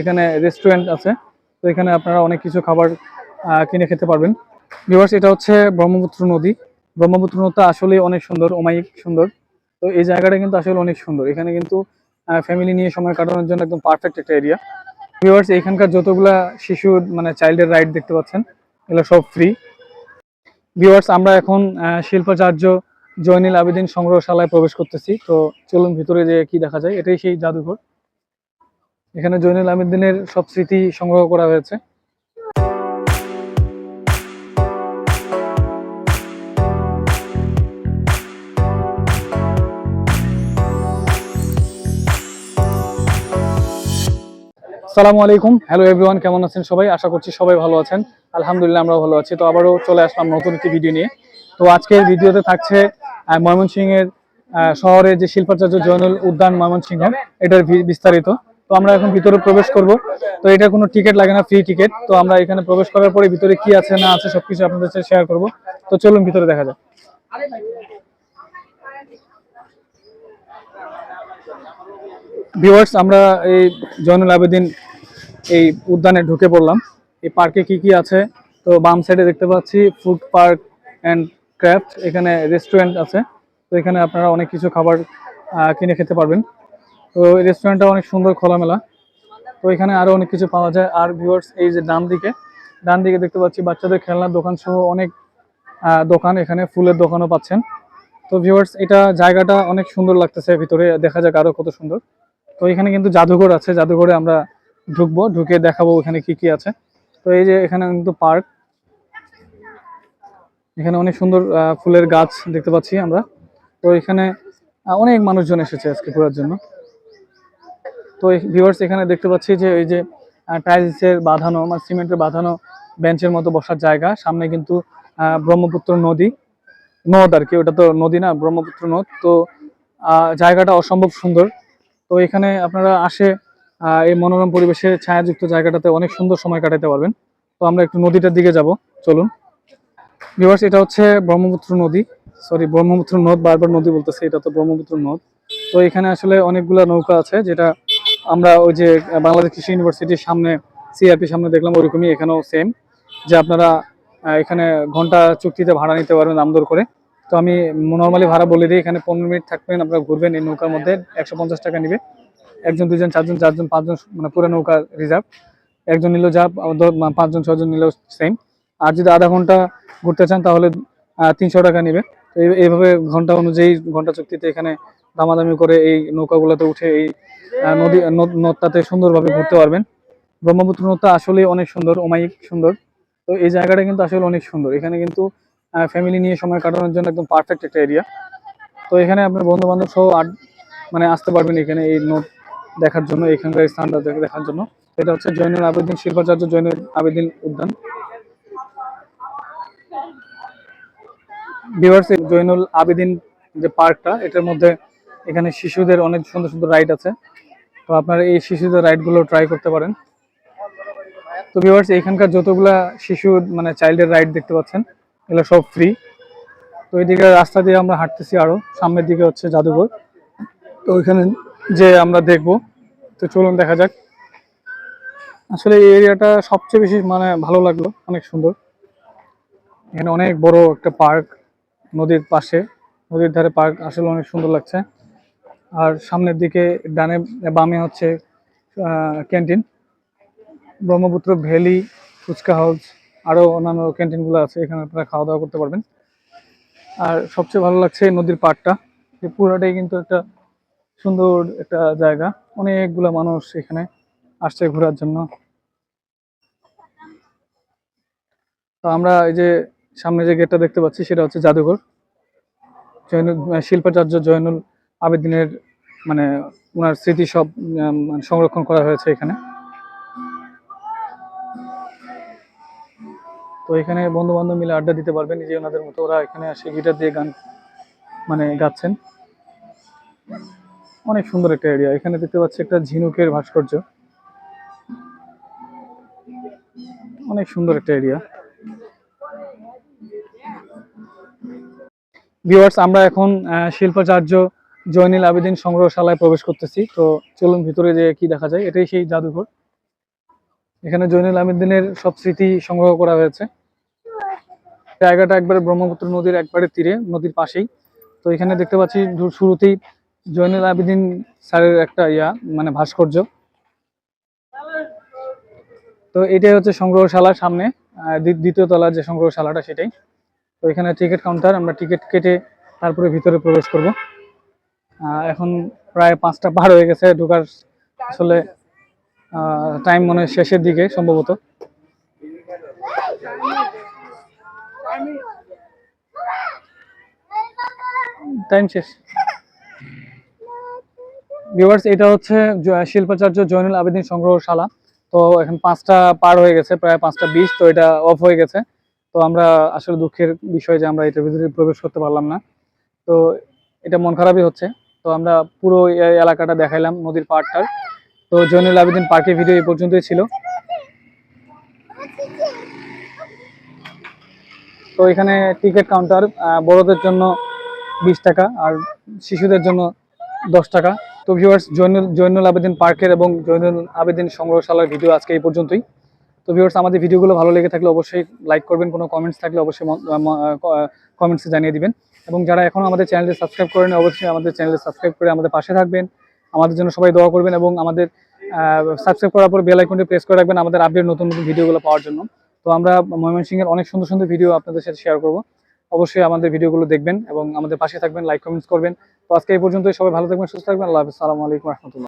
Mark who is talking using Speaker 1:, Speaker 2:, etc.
Speaker 1: এখানে রেস্টুরেন্ট আছে। তো এখানে আপনারা অনেক কিছু খাবার কিনে খেতে পারবেন। ভিউয়ার্স এটা হচ্ছে ব্রহ্মপুত্র নদী। ব্রহ্মপুত্র নদীটা আসলে অনেক সুন্দর, অমায়িক সুন্দর। তো এই জায়গাটা কিন্তু আসলে অনেক সুন্দর। এখানে কিন্তু ফ্যামিলি নিয়ে সময় কাটানোর জন্য একদম পারফেক্ট একটা এরিয়া ভিউয়ার্স এখানকার যতগুলা শিশু মানে চাইল্ডের রাইড দেখতে পাচ্ছেন, এগুলো সব ফ্রি ভিউয়ার্স আমরা এখন শিল্পাচার্য জয়নীল আবেদিন সংগ্রহশালায় প্রবেশ করতেছি। তো চলুন ভিতরে যে কি দেখা যায়, এটাই সেই জাদুঘর। এখানে জয়নুল আবেদিনের সব স্মৃতি সংগ্রহ করা হয়েছে। আসসালামু আলাইকুম। হ্যালো এভরিওয়ান, কেমন আছেন সবাই? আশা করছি সবাই ভালো আছেন। আলহামদুলিল্লাহ আমরা ভালো আছি। তো আবারও চলে আসলাম নতুন একটি ভিডিও নিয়ে। তো আজকের ভিডিওতে থাকছে ময়মনসিংহের শহরে যে শিল্পাচার্য জয়নুল উদ্যান ময়মনসিংহ, এটার বিস্তারিত। তো আমরা এখন ভিতরে প্রবেশ করব। তো এটা কোনো টিকিট লাগে না ফ্রি টিকিট তো আমরা এখানে প্রবেশ করার পরে ভিতরে কি আছে, না আছে, সবকিছু আপনাদের সাথে শেয়ার করব। তো চলুন ভিতরে দেখা যাক। ভিউয়ার্স আমরা এই জয়নুল আবেদিন এই উদ্যানে ঢুকে পড়লাম। এই পার্কে কি কি আছে? তো বাম সাইডে দেখতে পাচ্ছি ফুড পার্ক অ্যান্ড ক্রাফট এখানে রেস্টুরেন্ট আছে। তো এখানে আপনারা অনেক কিছু খাবার কিনে খেতে পারবেন। তো এই রেস্টুরেন্টটা অনেক সুন্দর খোলামেলা। তো এখানে আরও অনেক কিছু পাওয়া যায়। আর ভিউয়ার্স এই যে ডান দিকে ডান দিকে দেখতে পাচ্ছি বাচ্চাদের খেলনার দোকান সহ অনেক দোকান এখানে ফুলের দোকানও পাচ্ছেন। তো ভিউয়ার্স এটা জায়গাটা অনেক সুন্দর লাগতেছে ভিতরে। দেখা যাক আরও কত সুন্দর। তো এখানে কিন্তু জাদুঘর আছে। জাদুঘরে আমরা ঢুকবো, ঢুকে দেখাবো এখানে কি কি আছে। তো এই যে এখানে কিন্তু পার্ক। এখানে অনেক সুন্দর ফুলের গাছ দেখতে পাচ্ছি আমরা। তো এখানে অনেক মানুষজন এসেছে আজকে ঘোরার জন্য। তো ভিউয়ার্স এখানে দেখতে পাচ্ছি যে এই যে টাইলসের বাঁধানো মানে সিমেন্টের বাঁধানো বেঞ্চের মতো বসার জায়গা। সামনে কিন্তু ব্রহ্মপুত্র নদী। নদ আর কি, ওটা তো নদী না, ব্রহ্মপুত্র নদ। তো জায়গাটা অসম্ভব সুন্দর। তো এখানে আপনারা আসে এই মনোরম পরিবেশে ছায়াযুক্ত জায়গাটাতে অনেক সুন্দর সময় কাটাতে পারবেন। তো আমরা একটু নদীটার দিকে যাব। চলুন। ভিউয়ার্স এটা হচ্ছে ব্রহ্মপুত্র নদী। সরি ব্রহ্মপুত্র নদ বারবার নদী বলতেছে, এটা তো ব্রহ্মপুত্র নদ। তো এখানে আসলে অনেকগুলা নৌকা আছে, যেটা আমরা ওই যে বাংলাদেশ কৃষি ইউনিভার্সিটির সামনে সিআরপি সামনে দেখলাম, ওরকমই এখানেও সেম যে আপনারা এখানে ঘণ্টা চুক্তিতে ভাড়া নিতে পারবেন দাম দর করে। তো আমি নর্মালি ভাড়া বলে দিই, এখানে পনেরো মিনিট থাকবেন, আপনারা ঘুরবেন, এই নৌকার মধ্যে একশো পঞ্চাশ টাকা নিবে। একজন, দুজন, চারজন চারজন, পাঁচজন মানে পুরো নৌকা রিজার্ভ একজন নিলেও যা পাঁচজন ছজন নিলেও সেম আর যদি আধা ঘণ্টা ঘুরতে চান, তাহলে তিনশো টাকা নিবে। তো এইভাবে ঘণ্টা অনুযায়ী, ঘণ্টা চুক্তিতে এখানে দামাদামি করে এই নৌকাগুলোতে উঠে এই নদী নদ- নদটাতে সুন্দরভাবে ঘুরতে পারবেন। ব্রহ্মপুত্র নদটা আসলে অনেক সুন্দর অমায়িক সুন্দর। তো এই জায়গাটা কিন্তু আসলে অনেক সুন্দর। এখানে কিন্তু ফ্যামিলি নিয়ে সময় কাটানোর জন্য একদম পারফেক্ট একটা এরিয়া তো এখানে আপনার বন্ধু বান্ধব সহ আট মানে আসতে পারবেন এখানে এই নোট দেখার জন্য, এখানকার স্থানটা দেখার জন্য। এটা হচ্ছে জৈনুল আবেদিন, শিল্পাচার্য জৈনুল আবেদিন উদ্যান। ভিউয়ার্স জৈনুল আবেদিন যে পার্কটা এটার মধ্যে এখানে শিশুদের অনেক সুন্দর সুন্দর রাইড আছে। তো আপনারা এই শিশুদের রাইডগুলো ট্রাই করতে পারেন। তো ভিউয়ার্স এখানকার যতগুলা শিশু মানে চাইল্ডের রাইড দেখতে পাচ্ছেন, এগুলো সব ফ্রি তো এইদিকে রাস্তা দিয়ে আমরা হাঁটতেছি আরও, সামনের দিকে হচ্ছে জাদুঘর তো ওইখানে যে আমরা দেখব, তো চলুন দেখা যাক। আসলে এই এরিয়াটা সবচেয়ে বেশি মানে ভালো লাগল, অনেক সুন্দর। এখানে অনেক বড় একটা পার্ক নদীর পাশে, নদীর ধারে পার্ক আসলে অনেক সুন্দর লাগছে। আর সামনের দিকে ডানে বামে হচ্ছে canteen. Brahmaputra valley fuchka house আরও অন্যান্য ক্যান্টিনগুলো আছে, এখানে আপনারা খাওয়া দাওয়া করতে পারবেন। আর সবচেয়ে ভালো লাগছে নদীর পাড়টা। এই পুরাটাই কিন্তু একটা সুন্দর একটা জায়গা। অনেকগুলা মানুষ এখানে আসছে ঘোরার জন্য। তো আমরা এই যে সামনে যে গেটটা দেখতে পাচ্ছি, সেটা হচ্ছে জাদুঘর। জয়নুল শিল্পাচার্য জয়নুল আবেদিনের মানে ওনার স্মৃতি সব মানে সংরক্ষণ করা হয়েছে এখানে। তো এখানে বন্ধু বান্ধব মিলে আড্ডা দিতে পারবেন যে ওনাদের মতো। ওরা এখানে আসে গিটার দিয়ে গান মানে গাচ্ছেন। অনেক সুন্দর একটা এরিয়া এখানে দেখতে পাচ্ছি একটা ঝিনুকের ভাস্কর্য। অনেক সুন্দর একটা এরিয়া ভিউয়ার্স আমরা এখন শিল্পাচার্য জয়নীল আবেদিন সংগ্রহশালায় প্রবেশ করতেছি। তো চলুন ভিতরে যে কি দেখা যায়, এটাই সেই জাদুঘর। এখানে জৈনুল আবেদিনের সব স্মৃতি সংগ্রহ করা হয়েছে। জায়গাটা একবারে ব্রহ্মপুত্র নদীর একবারে তীরে, নদীর পাশেই। তো এখানে দেখতে পাচ্ছি শুরুতেই জৈনুল আবেদিন স্যারের একটা ইয়া মানে ভাস্কর্য। তো এটাই হচ্ছে সংগ্রহশালার সামনে দ্বিতীয় তলার যে সংগ্রহশালাটা সেটাই। তো এখানে টিকিট কাউন্টার, আমরা টিকিট কেটে তারপরে ভিতরে প্রবেশ করব। এখন প্রায় পাঁচটা পার হয়ে গেছে, ঢোকার আসলে টাইম মনে শেষের দিকে সম্ভবত। টাইম শেষ। ভিউয়ার্স এটা হচ্ছে শিল্পাচার্য জয়নুল আবেদিন সংগ্রহশালা। তো এখন পাঁচটা পার হয়ে গেছে, প্রায় পাঁচটা বিশ, তো এটা অফ হয়ে গেছে। তো আমরা আসলে দুঃখের বিষয় যে আমরা এটার ভিতরে প্রবেশ করতে পারলাম না। তো এটা মন খারাপই হচ্ছে। তো আমরা পুরো এলাকাটা দেখাইলাম নদীর পাড়টার। তো জয়নুল আবেদিন পার্কের ভিডিও এই পর্যন্তই ছিল। তো এখানে টিকিট কাউন্টার বড়দের জন্য বিশ টাকা আর শিশুদের জন্য দশ টাকা। তো ভিউয়ার্স জৈনুল জৈনুল আবেদিন পার্কের এবং জৈনুল আবেদিন সংগ্রহশালার ভিডিও আজকে এই পর্যন্তই। তো ভিউয়ার্স আমাদের ভিডিওগুলো ভালো লেগে থাকলে অবশ্যই লাইক করবেন। কোনো কমেন্টস থাকলে অবশ্যই কমেন্টসে জানিয়ে দিবেন। এবং যারা এখনও আমাদের চ্যানেলটি সাবস্ক্রাইব করেন, অবশ্যই আমাদের চ্যানেলটি সাবস্ক্রাইব করে আমাদের পাশে থাকবেন। আমাদের জন্য সবাই দোয়া করবেন এবং আমাদের সাবস্ক্রাইব করার পর বেল আইকনটি প্রেস করে রাখবেন আমাদের আপডেট নতুন নতুন ভিডিওগুলো পাওয়ার জন্য। তো আমরা ময়মনসিংহের অনেক সুন্দর সুন্দর ভিডিও আপনাদের সাথে শেয়ার করব। অবশ্যই আমাদের ভিডিওগুলো দেখবেন এবং আমাদের পাশে থাকবেন লাইক কমেন্টস করবেন। তো আজকে এই পর্যন্তই, সবাই ভালো থাকবেন, সুস্থ থাকবেন, আল্লাহ হাফিজ। সালামু আলাইকুম রহমতুল্লাহ।